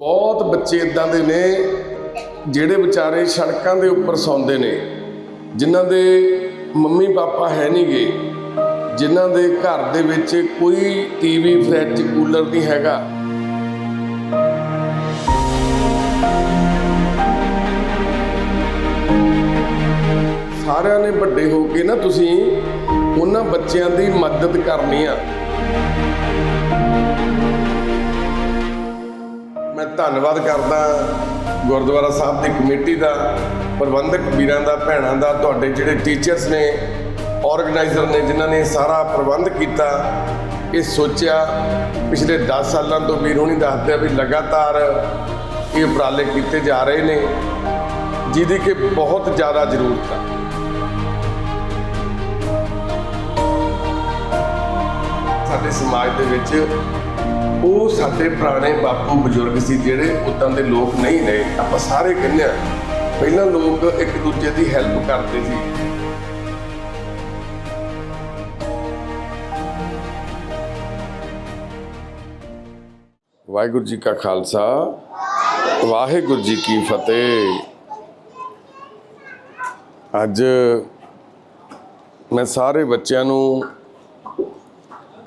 ਬਹੁਤ ਬੱਚੇ ਇਦਾਂ ਦੇ ਨੇ ਜਿਹੜੇ ਵਿਚਾਰੇ ਸੜਕਾਂ ਦੇ ਉੱਪਰ ਸੌਂਦੇ ਨੇ, ਜਿਨ੍ਹਾਂ ਦੇ ਮੰਮੀ ਪਾਪਾ ਹੈ ਨਹੀਂਗੇ ਜਿਨ੍ਹਾਂ ਦੇ ਘਰ ਦੇ ਵਿੱਚ ਕੋਈ ਟੀਵੀ ਫ੍ਰਿਜ ਕੂਲਰ ਨਹੀਂ ਹੈਗਾ। ਸਾਰਿਆਂ ਨੇ ਵੱਡੇ ਹੋ ਕੇ ਨਾ ਤੁਸੀਂ ਉਹਨਾਂ ਬੱਚਿਆਂ ਦੀ ਮਦਦ ਕਰਨੀ ਆ। ਮੈਂ ਧੰਨਵਾਦ ਕਰਦਾ ਗੁਰਦੁਆਰਾ ਸਾਹਿਬ ਦੀ ਕਮੇਟੀ ਦਾ, ਪ੍ਰਬੰਧਕ ਵੀਰਾਂ ਦਾ, ਭੈਣਾਂ ਦਾ, ਤੁਹਾਡੇ ਜਿਹੜੇ ਟੀਚਰਸ ਨੇ ਆਰਗੇਨਾਈਜ਼ਰ ਨੇ ਜਿਨ੍ਹਾਂ ਨੇ ਸਾਰਾ ਪ੍ਰਬੰਧ ਕੀਤਾ, ਇਹ ਸੋਚਿਆ ਪਿਛਲੇ 10 ਸਾਲਾਂ ਤੋਂ ਵੀਰ ਹੁਣੀ ਦੱਸਦੇ ਆ ਵੀ ਲਗਾਤਾਰ ਇਹ ਉਪਰਾਲੇ ਕੀਤੇ ਜਾ ਰਹੇ ਨੇ, ਜਿਹਦੀ ਕਿ ਬਹੁਤ ਜ਼ਿਆਦਾ ਜ਼ਰੂਰਤ ਹੈ ਸਾਡੇ ਸਮਾਜ ਦੇ ਵਿੱਚ ਉਹ ਸਾਡੇ ਪੁਰਾਣੇ ਬਾਪੂ ਬਜ਼ੁਰਗ ਸੀ ਜਿਹੜੇ ਉਦਾਂ ਦੇ ਲੋਕ ਨਹੀਂ ਰਹੇ। ਆਪਾਂ ਸਾਰੇ ਕਹਿੰਦੇ ਆ, ਪਹਿਲਾਂ ਲੋਕ ਇੱਕ ਦੂਜੇ ਦੀ ਹੈਲਪ ਕਰਦੇ ਸੀ। ਵਾਹਿਗੁਰੂ ਜੀ ਕਾ ਖਾਲਸਾ, ਵਾਹਿਗੁਰੂ ਜੀ ਕੀ ਫਤਿਹ। ਅੱਜ ਮੈਂ ਸਾਰੇ ਬੱਚਿਆਂ ਨੂੰ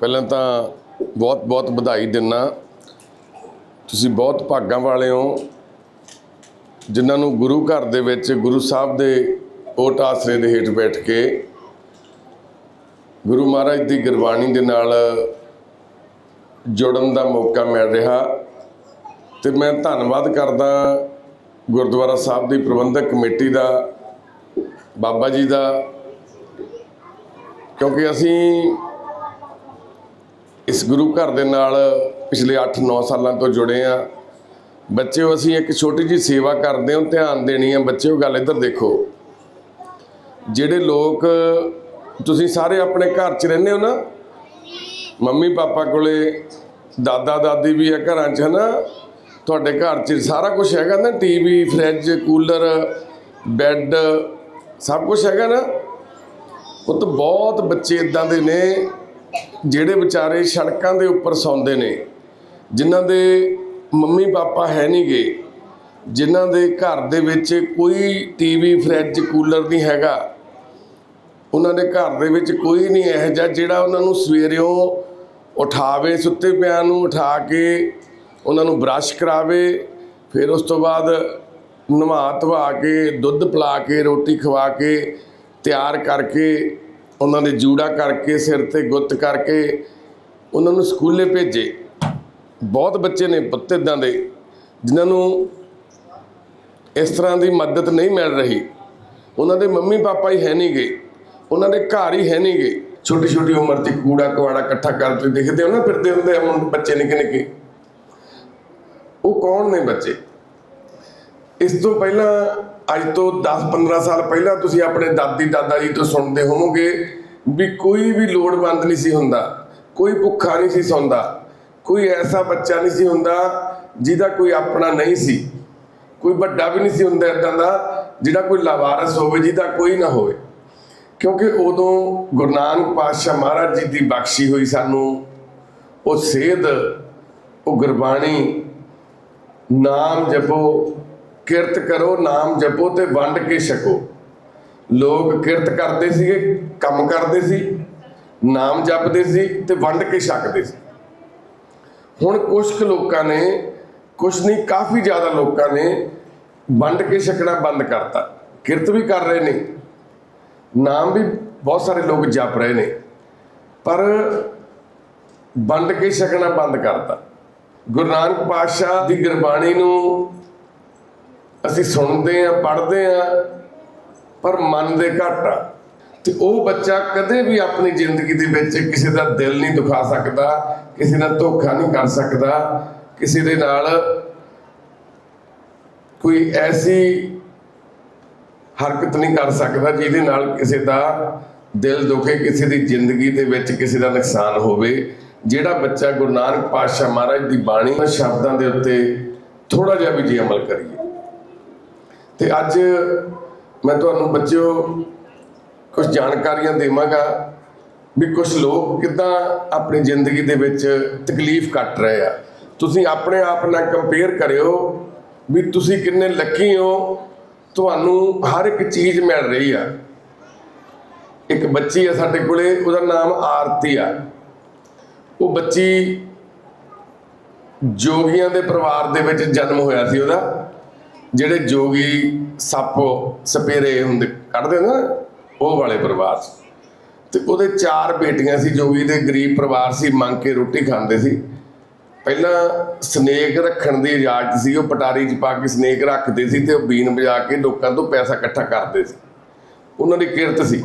ਪਹਿਲਾਂ ਤਾਂ ਬਹੁਤ ਬਹੁਤ ਵਧਾਈ ਦਿੰਨਾ। ਤੁਸੀਂ ਬਹੁਤ ਭਾਗਾਂ ਵਾਲੇ ਹੋ, ਜਿਨ੍ਹਾਂ ਨੂੰ ਗੁਰੂ ਘਰ ਦੇ ਵਿੱਚ, ਗੁਰੂ ਸਾਹਿਬ ਦੇ ਓਟ ਆਸਰੇ ਦੇ ਹੇਠ ਬੈਠ ਕੇ ਗੁਰੂ ਮਹਾਰਾਜ ਦੀ ਗੁਰਬਾਣੀ ਦੇ ਨਾਲ ਜੁੜਨ ਦਾ ਮੌਕਾ ਮਿਲ ਰਿਹਾ। ਤੇ ਮੈਂ ਧੰਨਵਾਦ ਕਰਦਾ ਗੁਰਦੁਆਰਾ ਸਾਹਿਬ ਦੀ ਪ੍ਰਬੰਧਕ ਕਮੇਟੀ ਦਾ, ਬਾਬਾ ਜੀ ਦਾ, ਕਿਉਂਕਿ ਅਸੀਂ ਇਸ ਗੁਰੂ ਘਰ ਦੇ ਨਾਲ ਪਿਛਲੇ 8-9 ਸਾਲਾਂ ਤੋਂ ਜੁੜੇ ਆ ਬੱਚਿਓ, ਅਸੀਂ ਇੱਕ ਛੋਟੀ ਜੀ ਸੇਵਾ ਕਰਦੇ ਹਾਂ, ਧਿਆਨ ਦੇਣੀ ਆ ਬੱਚਿਓ, ਗੱਲ ਇੱਧਰ ਦੇਖੋ। ਜਿਹੜੇ ਲੋਕ, ਤੁਸੀਂ ਸਾਰੇ ਆਪਣੇ ਘਰ 'ਚ ਰਹਿੰਦੇ ਹੋ ਨਾ ਮੰਮੀ ਪਾਪਾ ਕੋਲੇ ਦਾਦਾ ਦਾਦੀ ਵੀ ਆ ਘਰਾਂ 'ਚ, ਹਨਾ? ਤੁਹਾਡੇ ਘਰ 'ਚ ਸਾਰਾ ਕੁਝ ਹੈਗਾ ਨਾ? ਟੀਵੀ ਫ੍ਰਿਜ ਕੂਲਰ ਬੈੱਡ ਸਭ ਕੁਝ ਹੈਗਾ ਨਾ? ਉਹ ਤਾਂ ਬਹੁਤ ਬੱਚੇ ਇਦਾਂ ਦੇ ਨੇ ਜਿਹੜੇ ਵਿਚਾਰੇ ਸੜਕਾਂ ਦੇ ਉੱਪਰ ਸੌਂਦੇ ਨੇ, ਜਿਨ੍ਹਾਂ ਦੇ ਮੰਮੀ ਪਾਪਾ ਹੈ ਨਹੀਂਗੇ, ਜਿਨ੍ਹਾਂ ਦੇ ਘਰ ਦੇ ਵਿੱਚ ਕੋਈ ਟੀਵੀ ਫ੍ਰਿਜ ਕੂਲਰ ਨਹੀਂ ਹੈਗਾ। ਉਹਨਾਂ ਦੇ ਘਰ ਦੇ ਵਿੱਚ ਕੋਈ ਨਹੀਂ ਇਹੋ ਜਿਹਾ ਜਿਹੜਾ ਉਹਨਾਂ ਨੂੰ ਸਵੇਰਿਓਂ ਉਠਾਵੇ, ਸੁੱਤੇ ਪਿਆਂ ਨੂੰ ਉਠਾ ਕੇ ਉਹਨਾਂ ਨੂੰ ਬ੍ਰਸ਼ ਕਰਾਵੇ, ਫਿਰ ਉਸ ਤੋਂ ਬਾਅਦ ਨਵਾ ਧਵਾ ਕੇ, ਦੁੱਧ ਪਿਲਾ ਕੇ, ਰੋਟੀ ਖਵਾ ਕੇ, ਤਿਆਰ ਕਰਕੇ, ਉਹਨਾਂ ਦੇ ਜੂੜਾ ਕਰਕੇ, ਸਿਰ ਤੇ ਗੁੱਤ ਕਰਕੇ ਉਹਨਾਂ ਨੂੰ ਸਕੂਲੇ ਭੇਜੇ। ਬਹੁਤ ਬੱਚੇ ਨੇ ਪੁੱਤ ਇਦਾਂ ਦੇ, ਜਿਨ੍ਹਾਂ ਨੂੰ ਇਸ ਤਰ੍ਹਾਂ ਦੀ ਮਦਦ ਨਹੀਂ ਮਿਲ ਰਹੀ। ਉਹਨਾਂ ਦੇ ਮੰਮੀ ਪਾਪਾ ਹੀ ਹੈ ਨਹੀਂ ਨਹੀਂਗੇ ਉਹਨਾਂ ਦੇ ਘਰ ਹੀ ਹੈ ਨਹੀਂ ਨਹੀਂਗੇ ਛੋਟੀ ਛੋਟੀ ਉਮਰ 'ਚ ਕੂੜਾ ਕਵਾੜਾ ਇਕੱਠਾ ਕਰਦੇ ਦਿਖਦੇ ਹੋ ਨਾ, ਫਿਰਦੇ ਹੁੰਦੇ ਆ ਬੱਚੇ ਨਿੱਕੇ ਨਿੱਕੇ। ਉਹ ਕੌਣ ਨੇ ਬੱਚੇ? ਇਸ ਤੋਂ ਪਹਿਲਾਂ, ਅੱਜ ਤੋਂ 10-15 ਸਾਲ ਪਹਿਲਾਂ ਤੁਸੀਂ ਆਪਣੇ ਦਾਦੀ, ਦਾਦਾ ਜੀ ਤੋਂ ਸੁਣਦੇ ਹੋਵੋਗੇ ਵੀ ਕੋਈ ਵੀ ਲੋੜਵੰਦ ਨਹੀਂ ਸੀ ਹੁੰਦਾ, ਕੋਈ ਭੁੱਖਾ ਨਹੀਂ ਸੀ ਸੌਂਦਾ, ਕੋਈ ਐਸਾ ਬੱਚਾ ਨਹੀਂ ਸੀ ਹੁੰਦਾ ਜਿਹਦਾ ਕੋਈ ਆਪਣਾ ਨਹੀਂ ਸੀ, ਕੋਈ ਵੱਡਾ ਵੀ ਨਹੀਂ ਸੀ ਹੁੰਦਾ ਇਦਾਂ ਦਾ, ਜਿਹੜਾ ਕੋਈ ਲਾਵਾਰਸ ਹੋਵੇ, ਜਿਹਦਾ ਕੋਈ ਨਾ ਹੋਵੇ। ਕਿਉਂਕਿ ਉਦੋਂ ਗੁਰੂ ਨਾਨਕ ਪਾਤਸ਼ਾਹ ਮਹਾਰਾਜ ਜੀ ਦੀ ਬਖਸ਼ੀ ਹੋਈ ਸਾਨੂੰ, ਉਹ ਸੇਧ, ਉਹ ਗੁਰਬਾਣੀ, ਨਾਮ ਜਪੋ, ਕਿਰਤ ਕਰੋ, ਨਾਮ ਜਪੋ ਤੇ ਵੰਡ ਕੇ ਛਕੋ। ਲੋਕ ਕਿਰਤ ਕਰਦੇ ਸੀਗੇ, ਕੰਮ ਕਰਦੇ ਸੀ, ਨਾਮ ਜਪਦੇ ਸੀ ਤੇ ਵੰਡ ਕੇ ਛਕਦੇ ਸੀ। ਹੁਣ ਕੁਝ ਕੁ ਲੋਕਾਂ ਨੇ ਕੁਝ ਨਹੀਂ, ਕਾਫੀ ਜ਼ਿਆਦਾ ਲੋਕਾਂ ਨੇ ਵੰਡ ਕੇ ਛਕਣਾ ਬੰਦ ਕਰਤਾ। ਕਿਰਤ ਵੀ ਕਰ ਰਹੇ ਨੇ। ਨਾਮ ਵੀ ਬਹੁਤ ਸਾਰੇ ਲੋਕ ਜਪ ਰਹੇ ਨੇ, ਪਰ ਵੰਡ ਕੇ ਛਕਣਾ ਬੰਦ ਕਰਤਾ। ਗੁਰੂ ਨਾਨਕ ਪਾਤਸ਼ਾਹ ਦੀ ਗੁਰਬਾਣੀ ਨੂੰ ਅਸੀਂ ਸੁਣਦੇ ਆ ਪੜ੍ਹਦੇ ਆ ਪਰ ਮਨ ਦੇ ਘੱਟ ਆ। ਤੇ ਉਹ ਬੱਚਾ ਕਦੇ ਵੀ ਆਪਣੀ ਜ਼ਿੰਦਗੀ ਦੇ ਵਿੱਚ ਕਿਸੇ ਦਾ ਦਿਲ ਨਹੀਂ ਦੁਖਾ ਸਕਦਾ, ਕਿਸੇ ਨਾਲ ਧੋਖਾ ਨਹੀਂ ਕਰ ਸਕਦਾ, ਕਿਸੇ ਦੇ ਨਾਲ ਕੋਈ ਐਸੀ ਹਰਕਤ ਨਹੀਂ ਕਰ ਸਕਦਾ, ਜਿਹਦੇ ਨਾਲ ਕਿਸੇ ਦਾ ਦਿਲ ਦੁਖੇ, ਕਿਸੇ ਦੀ ਜ਼ਿੰਦਗੀ ਦੇ ਵਿੱਚ ਕਿਸੇ ਦਾ ਨੁਕਸਾਨ ਹੋਵੇ। ਜਿਹੜਾ ਬੱਚਾ ਗੁਰੂ ਨਾਨਕ ਪਾਤਸ਼ਾਹ ਮਹਾਰਾਜ ਦੀ ਬਾਣੀ ਉਹਨਾਂ ਸ਼ਬਦਾਂ ਦੇ ਉੱਤੇ ਥੋੜਾ ਜਿਹਾ ਵੀ ਜੇ ਅਮਲ ਕਰੀਏ। ਤੇ ਅੱਜ ਮੈਂ ਤੁਹਾਨੂੰ ਬੱਚਿਓ ਕੁਝ ਜਾਣਕਾਰੀਆਂ ਦੇਵਾਂਗਾ ਵੀ ਕੁਝ ਲੋਕ ਕਿਦਾਂ ਆਪਣੀ ਜ਼ਿੰਦਗੀ ਦੇ ਵਿੱਚ ਤਕਲੀਫ ਕੱਟ ਰਹੇ ਆ। ਤੁਸੀਂ ਆਪਣੇ ਆਪ ਨਾਲ ਕੰਪੇਅਰ ਕਰਿਓ ਵੀ ਤੁਸੀਂ ਕਿੰਨੇ ਲੱਕੀ ਹੋ ਤੁਹਾਨੂੰ ਹਰ ਇੱਕ ਚੀਜ਼ ਮਿਲ ਰਹੀ ਆ। ਇੱਕ ਬੱਚੀ ਆ ਸਾਡੇ ਕੋਲੇ, ਉਹਦਾ ਨਾਮ ਆਰਤੀ ਆ। ਉਹ ਬੱਚੀ ਜੋਗੀਆਂ ਦੇ ਪਰਿਵਾਰ ਦੇ ਵਿੱਚ ਜਨਮ ਹੋਇਆ ਸੀ ਉਹਦਾ, ਜਿਹੜੇ ਜੋਗੀ ਸੱਪ ਸਪੇਰੇ ਹੁੰਦੇ, ਕੱਢਦੇ ਨਾ, ਉਹ ਵਾਲੇ ਪਰਿਵਾਰ 'ਚ ਤੇ ਉਹਦੇ ਚਾਰ ਬੇਟੀਆਂ ਸੀ, ਜੋਗੀ ਦੇ ਗਰੀਬ ਪਰਿਵਾਰ ਸੀ, ਮੰਗ ਕੇ ਰੋਟੀ ਖਾਂਦੇ ਸੀ। ਪਹਿਲਾਂ ਸਨੇਕ ਰੱਖਣ ਦੀ ਇਜਾਜ਼ਤ ਸੀ, ਉਹ ਪਟਾਰੀ 'ਚ ਪਾ ਕੇ ਸਨੇਕ ਰੱਖਦੇ ਸੀ ਤੇ ਉਹ ਬੀਨ ਵਜਾ ਕੇ ਲੋਕਾਂ ਤੋਂ ਪੈਸਾ ਇਕੱਠਾ ਕਰਦੇ ਸੀ। ਉਹਨਾਂ ਦੀ ਕਿਰਤ ਸੀ।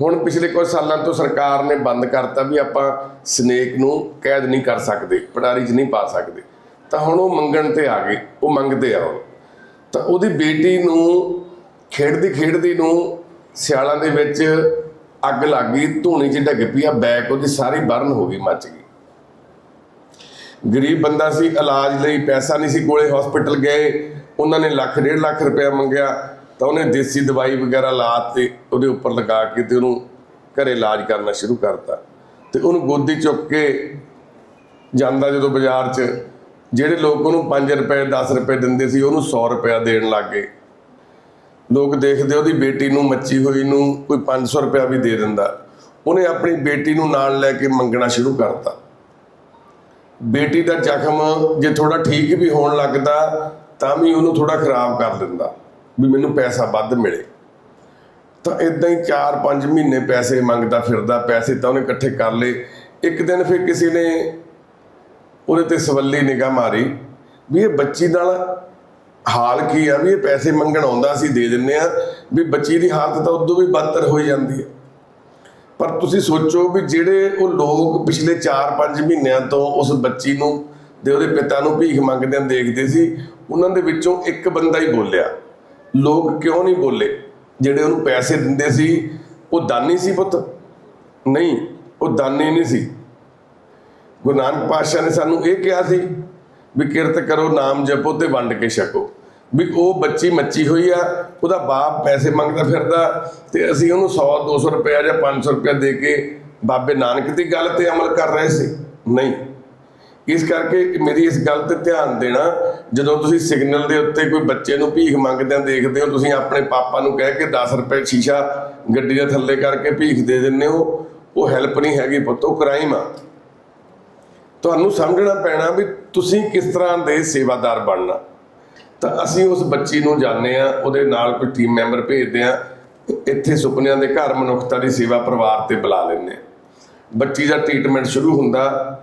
ਹੁਣ ਪਿਛਲੇ ਕੁਝ ਸਾਲਾਂ ਤੋਂ ਸਰਕਾਰ ਨੇ ਬੰਦ ਕਰਤਾ ਵੀ ਆਪਾਂ ਸਨੇਕ ਨੂੰ ਕੈਦ ਨਹੀਂ ਕਰ ਸਕਦੇ, ਪਟਾਰੀ 'ਚ ਨਹੀਂ ਪਾ ਸਕਦੇ। ਤਾਂ ਹੁਣ ਉਹ ਮੰਗਣ ਤੇ ਆ ਗਏ, ਉਹ ਮੰਗਦੇ ਆ ਹੁਣ। ਤਾਂ ਉਹਦੀ ਬੇਟੀ ਨੂੰ ਖੇਡਦੀ ਖੇਡਦੀ ਨੂੰ ਸਿਆਲਾਂ ਦੇ ਵਿੱਚ ਅੱਗ ਲੱਗ ਗਈ, ਧੂਣੀ 'ਚ ਡਿੱਗ ਪਈ ਆ, ਬੈਕ ਉਹਦੀ ਸਾਰੀ ਬਰਨ ਹੋ ਗਈ, ਮੱਚ ਗਈ। ਗਰੀਬ ਬੰਦਾ ਸੀ, ਇਲਾਜ ਲਈ ਪੈਸਾ ਨਹੀਂ ਸੀ, ਕੋਲੇ ਹਸਪੀਟਲ ਗਏ, ਉਹਨਾਂ ਨੇ ਲੱਖ, ਡੇਢ ਲੱਖ ਰੁਪਇਆ ਮੰਗਿਆ, ਤਾਂ ਉਹਨੇ ਦੇਸੀ ਦਵਾਈ ਵਗੈਰਾ ਲਾ ਤੇ ਉਹਦੇ ਉੱਪਰ ਲਗਾ ਕੇ ਤੇ ਉਹਨੂੰ ਘਰੇ ਇਲਾਜ ਕਰਨਾ ਸ਼ੁਰੂ ਕਰਤਾ। ਤੇ ਉਹਨੂੰ ਗੋਦੀ ਚੁੱਕ ਕੇ ਜਾਂਦਾ ਜਦੋਂ ਬਾਜ਼ਾਰ 'ਚ, ਜਿਹੜੇ ਲੋਕ ਉਹਨੂੰ 5 ਰੁਪਏ 10 ਰੁਪਏ ਦਿੰਦੇ ਸੀ, ਉਹਨੂੰ 100 ਰੁਪਇਆ ਦੇਣ ਲੱਗ ਗਏ। ਲੋਕ ਦੇਖਦੇ ਉਹਦੀ ਬੇਟੀ ਨੂੰ, ਮੱਚੀ ਹੋਈ ਨੂੰ ਕੋਈ 500 ਰੁਪਇਆ ਵੀ ਦੇ ਦਿੰਦਾ। ਉਹਨੇ ਆਪਣੀ ਬੇਟੀ ਨੂੰ ਨਾਲ ਲੈ ਕੇ ਮੰਗਣਾ ਸ਼ੁਰੂ ਕਰਤਾ। ਬੇਟੀ ਦਾ ਜ਼ਖਮ ਜੇ ਥੋੜਾ ਠੀਕ ਵੀ ਹੋਣ ਲੱਗਦਾ, ਤਾਂ ਵੀ ਉਹਨੂੰ ਥੋੜਾ ਖਰਾਬ ਕਰ ਦਿੰਦਾ, ਵੀ ਮੈਨੂੰ ਪੈਸਾ ਵੱਧ ਮਿਲੇ। ਤਾਂ ਇਦਾਂ ਹੀ 4-5 ਮਹੀਨੇ ਪੈਸੇ ਮੰਗਦਾ ਫਿਰਦਾ, ਪੈਸੇ ਤਾਂ ਉਹਨੇ ਇਕੱਠੇ ਕਰ ਲਏ। ਇੱਕ ਦਿਨ ਫਿਰ ਕਿਸੇ ਨੇ ਉਹਦੇ ਤੇ ਸਵੱਲੀ ਨਿਗਾਹ ਮਾਰੀ, ਵੀ ਇਹ ਬੱਚੀ ਨਾਲ ਹਾਲ ਕੀ ਆ? ਵੀ ਇਹ ਪੈਸੇ ਮੰਗਣ ਆਉਂਦਾ ਸੀ, ਦੇ ਦਿੰਨੇ ਆ। ਵੀ ਬੱਚੀ ਦੀ ਹਾਲਤ ਤਾਂ ਉਦੋਂ ਵੀ ਬਦਤਰ ਹੋਈ ਜਾਂਦੀ ਹੈ ਪਰ ਤੁਸੀਂ ਸੋਚੋ ਵੀ ਜਿਹੜੇ ਉਹ ਲੋਕ ਪਿਛਲੇ 4-5 ਮਹੀਨਿਆਂ ਤੋਂ ਉਸ ਬੱਚੀ ਨੂੰ ਦੇ ਉਹਦੇ ਪਿਤਾ ਨੂੰ ਭੀਖ ਮੰਗਦਿਆਂ ਦੇਖਦੇ ਸੀ, ਉਹਨਾਂ ਦੇ ਵਿੱਚੋਂ ਇੱਕ ਬੰਦਾ ਹੀ ਬੋਲਿਆ। ਲੋਕ ਕਿਉਂ ਨਹੀਂ ਬੋਲੇ? ਜਿਹੜੇ ਉਹਨੂੰ ਪੈਸੇ ਦਿੰਦੇ ਸੀ, ਉਹ ਦਾਨੀ ਸੀ ਪੁੱਤ? ਨਹੀਂ, ਉਹ ਦਾਨੀ ਨਹੀਂ ਸੀ। ਗੁਰੂ ਨਾਨਕ ਪਾਤਸ਼ਾਹ ਨੇ ਸਾਨੂੰ ਇਹ ਕਿਹਾ ਸੀ ਵੀ ਕਿਰਤ ਕਰੋ, ਨਾਮ ਜਪੋ ਤੇ ਵੰਡ ਕੇ ਛਕੋ। ਵੀ ਉਹ ਬੱਚੀ ਮੱਚੀ ਹੋਈ ਆ, ਉਹਦਾ ਬਾਪ ਪੈਸੇ ਮੰਗਦਾ ਫਿਰਦਾ ਤੇ ਅਸੀਂ ਉਹਨੂੰ 100 200 ਰੁਪਇਆ ਜਾਂ 500 ਰੁਪਇਆ ਦੇ ਕੇ ਬਾਬੇ ਨਾਨਕ ਦੀ ਗੱਲ ਤੇ ਅਮਲ ਕਰ ਰਹੇ ਸੀ। ਨਹੀਂ। ਇਸ ਕਰਕੇ ਮੇਰੀ ਇਸ ਗੱਲ ਤੇ ਧਿਆਨ ਦੇਣਾ, ਜਦੋਂ ਤੁਸੀਂ ਸਿਗਨਲ ਦੇ ਉੱਤੇ ਕੋਈ ਬੱਚੇ ਨੂੰ ਭੀਖ ਮੰਗਦਿਆਂ ਦੇਖਦੇ ਹੋ, ਤੁਸੀਂ ਆਪਣੇ ਪਾਪਾ ਨੂੰ ਕਹਿ ਕੇ 10 ਰੁਪਏ ਸ਼ੀਸ਼ਾ ਗੱਡੀ ਦੇ ਥੱਲੇ ਕਰਕੇ ਭੀਖ ਦੇ ਦਿੰਦੇ ਹੋ, ਉਹ ਹੈਲਪ ਨਹੀਂ ਹੈਗੀ ਪੁੱਤ, ਉਹ ਕ੍ਰਾਈਮ ਆ। ਤੁਹਾਨੂੰ ਸਮਝਣਾ ਪੈਣਾ ਵੀ ਤੁਸੀਂ ਕਿਸ ਤਰ੍ਹਾਂ ਦੇ ਸੇਵਾਦਾਰ ਬਣਨਾ। ਤਾਂ ਅਸੀਂ ਉਸ ਬੱਚੀ ਨੂੰ ਜਾਣਦੇ ਆ ਉਹਦੇ ਨਾਲ ਕੋਈ ਟੀਮ ਮੈਂਬਰ ਭੇਜਦੇ ਆ ਇੱਥੇ ਸੁਪਨਿਆਂ ਦੇ ਘਰ ਮਨੁੱਖਤਾ ਦੀ ਸੇਵਾ ਪਰਿਵਾਰ ਤੇ ਬੁਲਾ ਲੈਂਦੇ ਆ ਬੱਚੀ ਦਾ ਟ੍ਰੀਟਮੈਂਟ ਸ਼ੁਰੂ ਹੁੰਦਾ,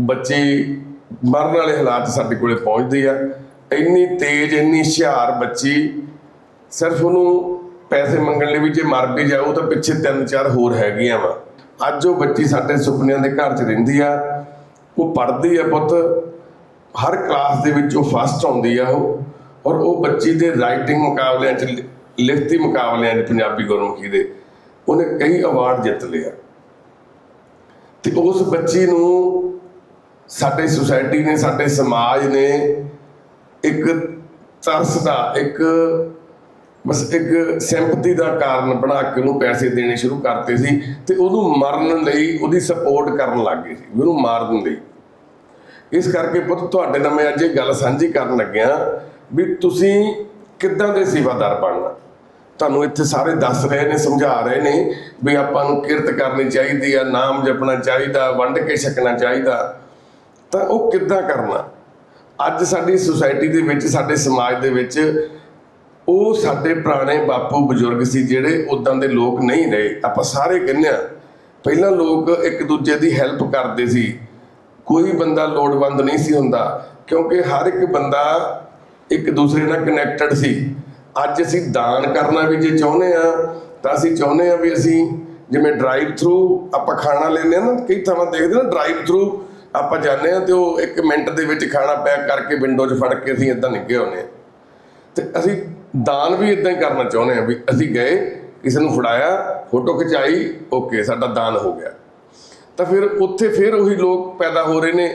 ਬੱਚੀ ਮਰਨ ਵਾਲੇ ਹਾਲਾਤ ਸਾਡੇ ਕੋਲੇ ਪਹੁੰਚਦੀ ਆ। ਇੰਨੀ ਤੇਜ਼, ਇੰਨੀ ਹੁਸ਼ਿਆਰ ਬੱਚੀ, ਸਿਰਫ ਉਹਨੂੰ ਪੈਸੇ ਮੰਗਣ ਲਈ ਵੀ ਜੇ ਮਰ ਵੀ ਜਾਊ ਤਾਂ ਪਿੱਛੇ ਤਿੰਨ ਚਾਰ ਹੋਰ ਹੈਗੀਆਂ ਵਾ। ਅੱਜ ਉਹ ਬੱਚੀ ਸਾਡੇ ਸੁਪਨਿਆਂ ਦੇ ਘਰ 'ਚ ਰਹਿੰਦੀ ਆ, ਉਹ ਪੜ੍ਹਦੀ ਆ ਪੁੱਤ ਹਰ ਕਲਾਸ ਦੇ ਵਿੱਚ ਉਹ ਫਸਟ ਆਉਂਦੀ ਆ ਉਹ, ਔਰ ਉਹ ਬੱਚੀ ਦੇ ਰਾਈਟਿੰਗ ਮੁਕਾਬਲਿਆਂ 'ਚ, ਲਿਖਤੀ ਮੁਕਾਬਲਿਆਂ 'ਚ ਪੰਜਾਬੀ ਗੁਰਮੁਖੀ ਦੇ, ਉਹਨੇ ਕਈ ਅਵਾਰਡ ਜਿੱਤ ਲਿਆ ਤੇ ਉਸ ਬੱਚੀ ਨੂੰ ਸਾਡੇ ਸੁਸਾਇਟੀ ਨੇ, ਸਾਡੇ ਸਮਾਜ ਨੇ ਇੱਕ ਤਰਸ ਦਾ, ਇੱਕ ਬਸ ਇੱਕ ਸਿੰਪਥੀ ਦਾ ਕਾਰਨ ਬਣਾ ਕੇ ਉਹਨੂੰ ਪੈਸੇ ਦੇਣੇ ਸ਼ੁਰੂ ਕਰਤੇ ਸੀ ਤੇ ਉਹਨੂੰ ਮਰਨ ਲਈ, ਉਹਦੀ ਸਪੋਰਟ ਕਰਨ ਲੱਗ ਗਏ ਸੀ, ਉਹਨੂੰ ਮਾਰਨ ਲਈ। ਇਸ ਕਰਕੇ ਪੁੱਤ, ਤੁਹਾਡੇ ਨਾਲ ਮੈਂ ਅੱਜ ਇਹ ਗੱਲ ਸਾਂਝੀ ਕਰਨ ਲੱਗਿਆ ਵੀ ਤੁਸੀਂ ਕਿੱਦਾਂ ਦੇ ਸੇਵਾਦਾਰ ਬਣਨਾ। ਤੁਹਾਨੂੰ ਇੱਥੇ ਸਾਰੇ ਦੱਸ ਰਹੇ ਨੇ, ਸਮਝਾ ਰਹੇ ਨੇ ਵੀ ਆਪਾਂ ਨੂੰ ਕਿਰਤ ਕਰਨੀ ਚਾਹੀਦੀ ਆ, ਨਾਮ ਜਪਣਾ ਚਾਹੀਦਾ, ਵੰਡ ਕੇ ਛਕਣਾ ਚਾਹੀਦਾ। ਤਾਂ ਉਹ ਕਿੱਦਾਂ ਕਰਨਾ? ਅੱਜ ਸਾਡੀ ਸੁਸਾਇਟੀ ਦੇ ਵਿੱਚ, ਸਾਡੇ ਸਮਾਜ ਦੇ ਵਿੱਚ ਉਹ ਸਾਡੇ ਪੁਰਾਣੇ ਬਾਪੂ ਬਜ਼ੁਰਗ ਸੀ ਜਿਹੜੇ ਉਦਾਂ ਦੇ ਲੋਕ ਨਹੀਂ ਰਹੇ। ਆਪਾਂ ਸਾਰੇ ਕਹਿੰਦੇ ਆ ਪਹਿਲਾਂ ਲੋਕ ਇੱਕ ਦੂਜੇ ਦੀ ਹੈਲਪ ਕਰਦੇ ਸੀ। ਕੋਈ ਬੰਦਾ ਲੋੜਵੰਦ ਨਹੀਂ ਸੀ ਹੁੰਦਾ, ਕਿਉਂਕਿ ਹਰ ਇੱਕ ਬੰਦਾ ਇੱਕ ਦੂਸਰੇ ਨਾਲ ਕਨੈਕਟਡ ਸੀ। ਅੱਜ ਅਸੀਂ ਦਾਨ ਕਰਨਾ ਵੀ ਜੇ ਚਾਹੁੰਦੇ ਆ ਤਾਂ ਅਸੀਂ ਚਾਹੁੰਦੇ ਆ ਵੀ ਅਸੀਂ ਜਿਵੇਂ ਡਰਾਈਵ ਥਰੂ ਆਪਾਂ ਖਾਣਾ ਲੈਂਦੇ ਆ ਨਾ, ਕਈ ਥਾਵਾਂ ਦੇਖਦੇ ਨਾ ਡਰਾਈਵ ਥਰੂ ਆਪਾਂ ਜਾਂਦੇ ਆ ਤੇ ਉਹ 1 ਮਿੰਟ ਦੇ ਵਿੱਚ ਖਾਣਾ ਪੈਕ ਕਰਕੇ ਵਿੰਡੋ 'ਚ ਫੜ ਕੇ ਅਸੀਂ ਇਦਾਂ ਨਿੱਗੇ ਆਉਂਦੇ ਆ ਤੇ ਅਸੀਂ ਦਾਨ ਵੀ ਇਦਾਂ ਹੀ ਕਰਨਾ ਚਾਹੁੰਦੇ ਆ ਵੀ ਅਸੀਂ ਗਏ, ਕਿਸੇ ਨੂੰ ਫੜਾਇਆ ਫੋਟੋ ਖਿਚਾਈ ਓਕੇ ਸਾਡਾ ਦਾਨ ਹੋ ਗਿਆ। ਤਾਂ ਫਿਰ ਉੱਥੇ ਫਿਰ ਉਹੀ ਲੋਕ ਪੈਦਾ ਹੋ ਰਹੇ ਨੇ।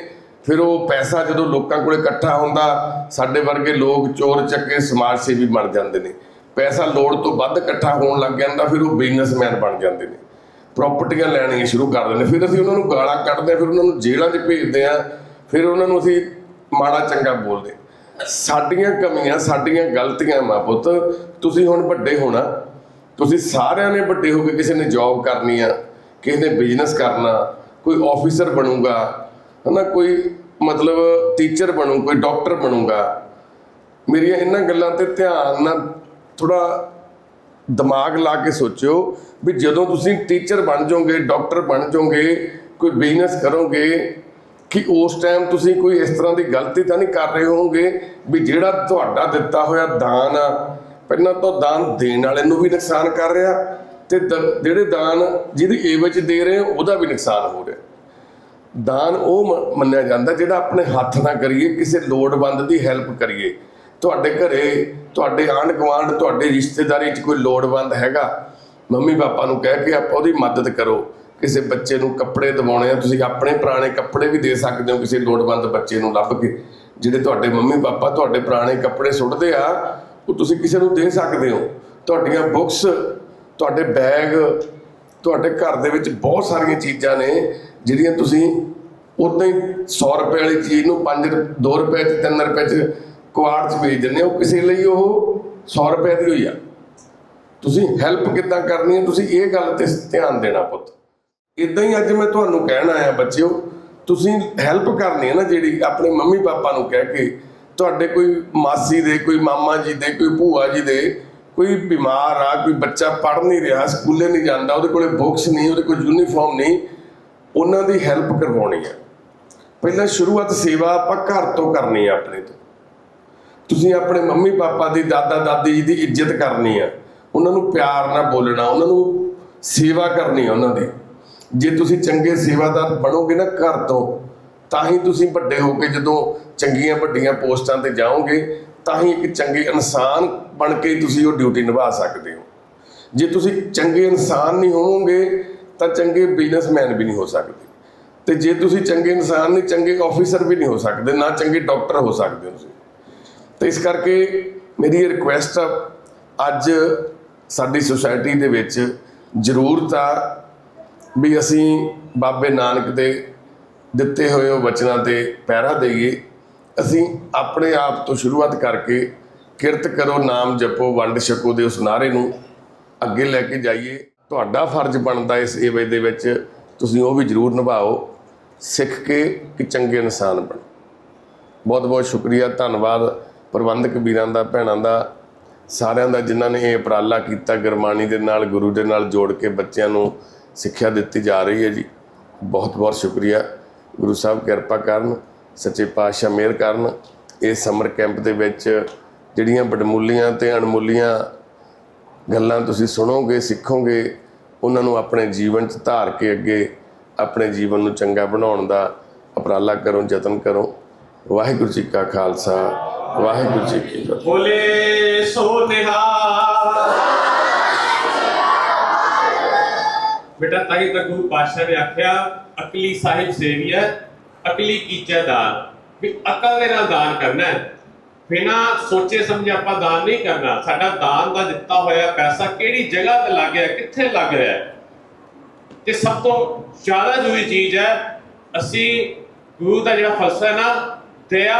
ਫਿਰ ਉਹ ਪੈਸਾ ਜਦੋਂ ਲੋਕਾਂ ਕੋਲੇ ਇਕੱਠਾ ਹੁੰਦਾ ਸਾਡੇ ਵਰਗੇ ਲੋਕ ਚੋਰ ਚੱਕੇ ਸਮਾਜ ਸੇਵੀ ਬਣ ਜਾਂਦੇ ਨੇ। ਪੈਸਾ ਲੋੜ ਤੋਂ ਵੱਧ ਇਕੱਠਾ ਹੋਣ ਲੱਗ ਜਾਂਦਾ ਫਿਰ ਉਹ ਬਿਜ਼ਨਸਮੈਨ ਬਣ ਜਾਂਦੇ ਨੇ। ਪ੍ਰਾਪਰਟੀਆਂ ਲੈਣੀਆਂ ਸ਼ੁਰੂ ਕਰ ਦਿੰਦੇ ਫਿਰ ਅਸੀਂ ਉਹਨਾਂ ਨੂੰ ਗਾਲਾਂ ਕੱਢਦੇ ਹਾਂ, ਫਿਰ ਉਹਨਾਂ ਨੂੰ ਜੇਲ੍ਹਾਂ 'ਚ ਭੇਜਦੇ ਆ ਫਿਰ ਉਹਨਾਂ ਨੂੰ ਅਸੀਂ ਮਾੜਾ ਚੰਗਾ ਬੋਲਦੇ ਸਾਡੀਆਂ ਕਮੀਆਂ ਸਾਡੀਆਂ ਗਲਤੀਆਂ ਮਾਂ ਪੁੱਤ ਤੁਸੀਂ ਹੁਣ ਵੱਡੇ ਹੋਣਾ। ਤੁਸੀਂ ਸਾਰਿਆਂ ਨੇ ਵੱਡੇ ਹੋ ਕੇ ਕਿਸੇ ਨੇ ਜੌਬ ਕਰਨੀ ਆ। ਕਿਸੇ ਨੇ ਬਿਜ਼ਨਸ ਕਰਨਾ, ਕੋਈ ਆਫੀਸਰ ਬਣੂਗਾ, ਹਨਾ, ਕੋਈ ਮਤਲਬ ਟੀਚਰ ਬਣੂ, ਕੋਈ ਡਾਕਟਰ ਬਣੂਗਾ। ਮੇਰੀਆਂ ਇਹਨਾਂ ਗੱਲਾਂ ਤੇ ਧਿਆਨ ਨਾਲ ਥੋੜਾ ਦਿਮਾਗ ਲਾ ਕੇ ਸੋਚਿਓ ਵੀ ਜਦੋਂ ਤੁਸੀਂ ਟੀਚਰ ਬਣ ਜਾਓਗੇ ਡਾਕਟਰ ਬਣ ਜਾਓਗੇ, ਕੋਈ ਬਿਜ਼ਨਸ ਕਰੋਗੇ, ਕਿ ਉਸ ਟਾਈਮ ਤੁਸੀਂ ਕੋਈ ਇਸ ਤਰ੍ਹਾਂ ਦੀ ਗਲਤੀ ਤਾਂ ਨਹੀਂ ਕਰ ਰਹੇ ਹੋਵੋਗੇ ਵੀ ਜਿਹੜਾ ਤੁਹਾਡਾ ਦਿੱਤਾ ਹੋਇਆ ਦਾਨ ਆ, ਪਹਿਲਾਂ ਤਾਂ ਦਾਨ ਦੇਣ ਵਾਲੇ ਨੂੰ ਵੀ ਨੁਕਸਾਨ ਕਰ ਰਿਹਾ ਤੇ ਦ- ਜਿਹੜੇ ਦਾਨ ਜਿਹਦੀ ਏਵਜ ਦੇ ਰਹੇ ਹੋ, ਉਹਦਾ ਵੀ ਨੁਕਸਾਨ ਹੋ ਰਿਹਾ। ਦਾਨ ਉਹ ਮ- ਮੰਨਿਆ ਜਾਂਦਾ ਜਿਹੜਾ ਆਪਣੇ ਹੱਥ ਨਾਲ ਕਰੀਏ, ਕਿਸੇ ਲੋੜਵੰਦ ਦੀ ਹੈਲਪ ਕਰੀਏ। ਤੁਹਾਡੇ ਘਰੇ, ਤੁਹਾਡੇ ਆਂਢ ਗੁਆਂਢ ਤੁਹਾਡੇ ਰਿਸ਼ਤੇਦਾਰੀ 'ਚ ਕੋਈ ਲੋੜਵੰਦ ਹੈਗਾ, ਮੰਮੀ ਪਾਪਾ ਨੂੰ ਕਹਿ ਕੇ ਆਪਾਂ ਉਹਦੀ ਮਦਦ ਕਰੋ। ਕਿਸੇ ਬੱਚੇ ਨੂੰ ਕੱਪੜੇ ਦਿਵਾਉਣੇ ਆ, ਤੁਸੀਂ ਆਪਣੇ ਪੁਰਾਣੇ ਕੱਪੜੇ ਵੀ ਦੇ ਸਕਦੇ ਹੋ ਕਿਸੇ ਲੋੜਵੰਦ ਬੱਚੇ ਨੂੰ ਲੱਭ ਕੇ। ਜਿਹੜੇ ਤੁਹਾਡੇ ਮੰਮੀ ਪਾਪਾ ਤੁਹਾਡੇ ਪੁਰਾਣੇ ਕੱਪੜੇ ਸੁੱਟਦੇ ਆ, ਉਹ ਤੁਸੀਂ ਕਿਸੇ ਨੂੰ ਦੇ ਸਕਦੇ ਹੋ। ਤੁਹਾਡੀਆਂ ਬੁੱਕਸ ਤੁਹਾਡੇ ਬੈਗ ਤੁਹਾਡੇ ਘਰ ਦੇ ਵਿੱਚ ਬਹੁਤ ਸਾਰੀਆਂ ਚੀਜ਼ਾਂ ਨੇ ਜਿਹੜੀਆਂ ਤੁਸੀਂ ਉਦਾਂ ਹੀ 100 ਰੁਪਏ ਵਾਲੀ ਚੀਜ਼ ਨੂੰ 5 2 ਰੁਪਏ ਚ 3 ਰੁਪਏ ਚ ਕੁਆੜ ਚ ਵੇਚ ਦਿੰਦੇ ਹੋ। ਕਿਸੇ ਲਈ ਉਹ 100 ਰੁਪਏ ਦੀ ਹੋਈ ਆ। ਤੁਸੀਂ ਹੈਲਪ ਕਿੱਦਾਂ ਕਰਨੀ ਹੈ, ਤੁਸੀਂ ਇਹ ਗੱਲ ਤੇ ਧਿਆਨ ਦੇਣਾ ਪੁੱਤ। ਇਦਾਂ ਹੀ ਅੱਜ ਮੈਂ ਤੁਹਾਨੂੰ ਕਹਿਣ ਆਇਆ ਬੱਚਿਓ, ਤੁਸੀਂ ਹੈਲਪ ਕਰਨੀ ਹੈ ਨਾ ਜਿਹੜੀ ਆਪਣੇ ਮੰਮੀ ਪਾਪਾ ਨੂੰ ਕਹਿ ਕੇ, ਤੁਹਾਡੇ ਕੋਈ ਮਾਸੀ ਦੇ, ਕੋਈ ਮਾਮਾ ਜੀ ਦੇ, ਕੋਈ ਭੂਆ ਜੀ ਦੇ ਕੋਈ ਬਿਮਾਰ ਆ, ਕੋਈ ਬੱਚਾ ਪੜ੍ਹ ਨਹੀਂ ਰਿਹਾ, ਸਕੂਲੇ ਨਹੀਂ ਜਾਂਦਾ, ਉਹਦੇ ਕੋਲੇ ਬੁੱਕਸ ਨਹੀਂ, ਉਹਦੇ ਕੋਲ ਯੂਨੀਫਾਰਮ ਨਹੀਂ, ਉਹਨਾਂ ਦੀ ਹੈਲਪ ਕਰਵਾਉਣੀ ਹੈ ਪਹਿਲਾਂ ਸ਼ੁਰੂਆਤ ਸੇਵਾ ਆਪਾਂ ਘਰ ਤੋਂ ਕਰਨੀ ਆ ਆਪਣੇ ਤੋਂ। ਤੁਸੀਂ ਆਪਣੇ ਮੰਮੀ ਪਾਪਾ ਦੀ, ਦਾਦਾ ਦਾਦੀ ਜੀ ਦੀ ਇੱਜ਼ਤ ਕਰਨੀ ਆ। ਉਹਨਾਂ ਨੂੰ ਪਿਆਰ ਨਾਲ ਬੋਲਣਾ, ਉਹਨਾਂ ਨੂੰ ਸੇਵਾ ਕਰਨੀ ਆ ਉਹਨਾਂ ਦੀ। ਜੇ ਤੁਸੀਂ ਚੰਗੇ ਸੇਵਾਦਾਰ ਬਣੋਗੇ ਨਾ ਘਰ ਤੋਂ, ਤਾਂ ਹੀ ਤੁਸੀਂ ਵੱਡੇ ਹੋ ਕੇ ਜਦੋਂ ਚੰਗੀਆਂ ਵੱਡੀਆਂ ਪੋਸਟਾਂ ਤੇ ਜਾਓਗੇ ਤਾਂ ਹੀ ਇੱਕ ਚੰਗੇ ਇਨਸਾਨ ਬਣ ਕੇ ਤੁਸੀਂ ਉਹ ਡਿਊਟੀ ਨਿਭਾ ਸਕਦੇ ਹੋ। ਜੇ ਤੁਸੀਂ ਚੰਗੇ ਇਨਸਾਨ ਨਹੀਂ ਹੋਵੋਗੇ, ਤਾਂ ਚੰਗੇ ਬਿਜ਼ਨਸਮੈਨ ਵੀ ਨਹੀਂ ਹੋ ਸਕਦੇ। ਤੇ ਜੇ ਤੁਸੀਂ ਚੰਗੇ ਇਨਸਾਨ ਨਹੀਂ, ਚੰਗੇ ਆਫੀਸਰ ਵੀ ਨਹੀਂ ਹੋ ਸਕਦੇ, ਨਾ ਚੰਗੇ ਡਾਕਟਰ ਹੋ ਸਕਦੇ ਹੋ ਤੁਸੀਂ। ਤੇ ਇਸ ਕਰਕੇ ਮੇਰੀ ਇਹ ਰਿਕੁਐਸਟ ਆ, ਅੱਜ ਸਾਡੀ ਸੁਸਾਇਟੀ ਦੇ ਵਿੱਚ ਜ਼ਰੂਰਤ ਆ ਵੀ ਅਸੀਂ ਬਾਬੇ ਨਾਨਕ ਦੇ ਦਿੱਤੇ ਹੋਏ ਉਹ ਵਚਨਾਂ ਤੇ ਪਹਿਰਾ ਦੇਈਏ। ਅਸੀਂ ਆਪਣੇ ਆਪ ਤੋਂ ਸ਼ੁਰੂਆਤ ਕਰਕੇ ਕਿਰਤ ਕਰੋ, ਨਾਮ ਜਪੋ, ਵੰਡ ਛਕੋ ਦੇ ਉਸ ਨਾਰੇ ਨੂੰ ਅੱਗੇ ਲੈ ਕੇ ਜਾਈਏ। ਤੁਹਾਡਾ ਫਰਜ਼ ਬਣਦਾ ਇਸ ਏਵੇ ਦੇ ਵਿੱਚ, ਤੁਸੀਂ ਉਹ ਵੀ ਜ਼ਰੂਰ ਨਿਭਾਓ, ਸਿੱਖ ਕੇ ਕਿ ਚੰਗੇ ਇਨਸਾਨ ਬਣੋ। ਬਹੁਤ ਬਹੁਤ ਸ਼ੁਕਰੀਆ, ਧੰਨਵਾਦ ਪ੍ਰਬੰਧਕ ਵੀਰਾਂ ਦਾ, ਭੈਣਾਂ ਦਾ, ਸਾਰਿਆਂ ਦਾ ਜਿਨ੍ਹਾਂ ਨੇ ਇਹ ਉਪਰਾਲਾ ਕੀਤਾ, ਗੁਰਬਾਣੀ ਦੇ ਨਾਲ, ਗੁਰੂ ਦੇ ਨਾਲ ਜੋੜ ਕੇ ਬੱਚਿਆਂ ਨੂੰ ਸਿੱਖਿਆ ਦਿੱਤੀ ਜਾ ਰਹੀ ਹੈ ਜੀ। ਬਹੁਤ ਬਹੁਤ ਸ਼ੁਕਰੀਆ। ਗੁਰੂ ਸਾਹਿਬ ਕਿਰਪਾ ਕਰਨ। ਸੱਚੇ ਪਾਤਸ਼ਾਹ ਮਿਹਰ ਕਰਨ। ਇਸ ਸਮਰ ਕੈਂਪ ਦੇ ਵਿੱਚ ਜਿਹੜੀਆਂ ਵਡਮੁੱਲੀਆਂ ਤੇ ਅਣਮੁੱਲੀਆਂ ਗੱਲਾਂ ਤੁਸੀਂ ਸੁਣੋਗੇ, ਸਿੱਖੋਗੇ, ਉਹਨਾਂ ਨੂੰ ਆਪਣੇ ਜੀਵਨ 'ਚ ਧਾਰ ਕੇ ਅੱਗੇ ਆਪਣੇ ਜੀਵਨ ਨੂੰ ਚੰਗਾ ਬਣਾਉਣ ਦਾ ਉਪਰਾਲਾ ਕਰੋ, ਯਤਨ ਕਰੋ। ਵਾਹਿਗੁਰੂ ਜੀ ਕਾ ਖਾਲਸਾ, ਵਾਹਿਗੁਰੂ ਜੀ ਕੀ ਫਤਿਹ। ਬੋਲੇ ਸੋ ਨਿਹਾਲ। ਬੇਟਾ ਤਾਈ ਤਾਂ ਗੁਰੂ ਪਾਤਸ਼ਾਹ ਨੇ ਆਖਿਆ, ਅਕਲੀ ਸਾਹਿਬ ਸੇਵੀਆ ਅਕਲੀ ਕੀਚਾ ਦਾਨ ਵੀ ਅਕਲ ਦੇ ਨਾਲ ਦਾਨ ਕਰਨਾ ਹੈ। ਬਿਨਾ ਸੋਚੇ ਸਮਝੇ ਆਪਾਂ ਦਾਨ ਨਹੀਂ ਕਰਨਾ। ਸਾਡਾ ਦਾਨ ਦਾ ਦਿੱਤਾ ਹੋਇਆ ਪੈਸਾ ਕਿਹੜੀ ਜਗ੍ਹਾ ਤੇ ਲੱਗ ਗਿਆ ਕਿੱਥੇ ਲੱਗ ਰਿਹਾ ਤੇ ਸਭ ਤੋਂ ਜ਼ਿਆਦਾ ਜ਼ਰੂਰੀ ਚੀਜ਼ ਹੈ, ਅਸੀਂ ਗੁਰੂ ਦਾ ਜਿਹੜਾ ਫਲਸਫਾ ਹੈ ਨਾ, ਦਇਆ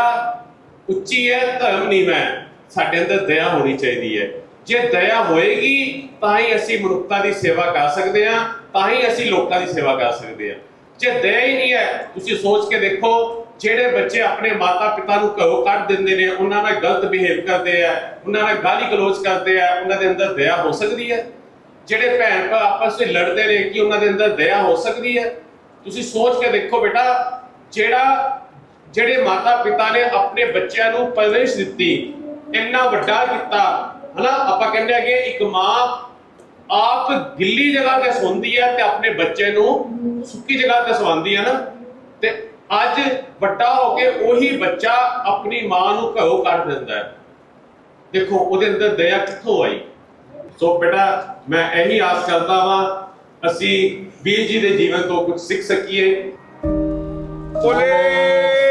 ਉੱਚੀ ਹੈ, ਧਰਮ ਨੀਵਾਂ ਹੈ। ਸਾਡੇ ਅੰਦਰ ਦਇਆ ਹੋਣੀ ਚਾਹੀਦੀ ਹੈ। ਜੇ ਦਇਆ ਹੋਏਗੀ, ਤਾਂ ਹੀ ਅਸੀਂ ਮਨੁੱਖਤਾ ਦੀ ਸੇਵਾ ਕਰ ਸਕਦੇ ਹਾਂ, ਤਾਂ ਹੀ ਅਸੀਂ ਲੋਕਾਂ ਦੀ ਸੇਵਾ ਕਰ ਸਕਦੇ ਹਾਂ। ਜੇ ਦਇਆ ਹੀ ਨਹੀਂ ਹੈ, ਤੁਸੀਂ ਸੋਚ ਕੇ ਦੇਖੋ, ਜਿਹੜੇ ਬੱਚੇ ਆਪਣੇ ਮਾਤਾ ਪਿਤਾ ਨੂੰ ਘਰੋਂ ਕੱਢ ਦਿੰਦੇ ਨੇ, ਉਹਨਾਂ ਨਾਲ ਗਲਤ ਬਿਹੇਵ ਕਰਦੇ ਆ, ਉਹਨਾਂ ਨਾਲ ਗਾਲੀ ਗਲੋਚ ਕਰਦੇ ਆ, ਉਹਨਾਂ ਦੇ ਅੰਦਰ ਦਇਆ ਹੋ ਸਕਦੀ ਹੈ? ਜਿਹੜੇ ਭੈਣ ਭਰਾ ਆਪਸ ਵਿੱਚ ਲੜਦੇ ਨੇ, ਕਿ ਉਹਨਾਂ ਦੇ ਅੰਦਰ ਦਇਆ ਹੋ ਸਕਦੀ ਹੈ? ਤੁਸੀਂ ਸੋਚ ਕੇ ਦੇਖੋ ਬੇਟਾ, ਜਿਹੜਾ, ਜਿਹੜੇ ਮਾਤਾ ਪਿਤਾ ਨੇ ਆਪਣੇ ਬੱਚਿਆਂ ਨੂੰ ਪਰਵਰਿਸ਼ ਦਿੱਤੀ, ਇੰਨਾ ਵੱਡਾ ਕੀਤਾ, ਹਨਾ? ਆਪਾਂ ਕਹਿੰਦੇ ਆ ਕਿ ਇੱਕ ਮਾਂ ਆਪ ਗਿੱਲੀ ਜਗ੍ਹਾ ਤੇ ਸੌਂਦੀ ਹੈ ਤੇ ਆਪਣੇ ਬੱਚੇ ਨੂੰ ਸੁੱਕੀ ਜਗ੍ਹਾ ਤੇ ਸਵਾਉਂਦੀ ਹੈ ਨਾ, ਤੇ ਅੱਜ ਵੱਡਾ ਹੋ ਕੇ ਉਹੀ ਬੱਚਾ ਆਪਣੀ ਮਾਂ ਨੂੰ ਘਰੋਂ ਕੱਢ ਦਿੰਦਾ ਹੈ। ਦੇਖੋ, ਉਹਦੇ ਅੰਦਰ ਦਇਆ ਕਿੱਥੋਂ ਆਈ? ਸੋ ਬੇਟਾ, ਮੈਂ ਇਹੀ ਆਸ ਕਰਦਾ ਵਾਂ, ਅਸੀਂ ਵੀਰ ਜੀ ਦੇ ਜੀਵਨ ਤੋਂ ਕੁਝ ਸਿੱਖ ਸਕੀਏ। ਬੋਲੇ!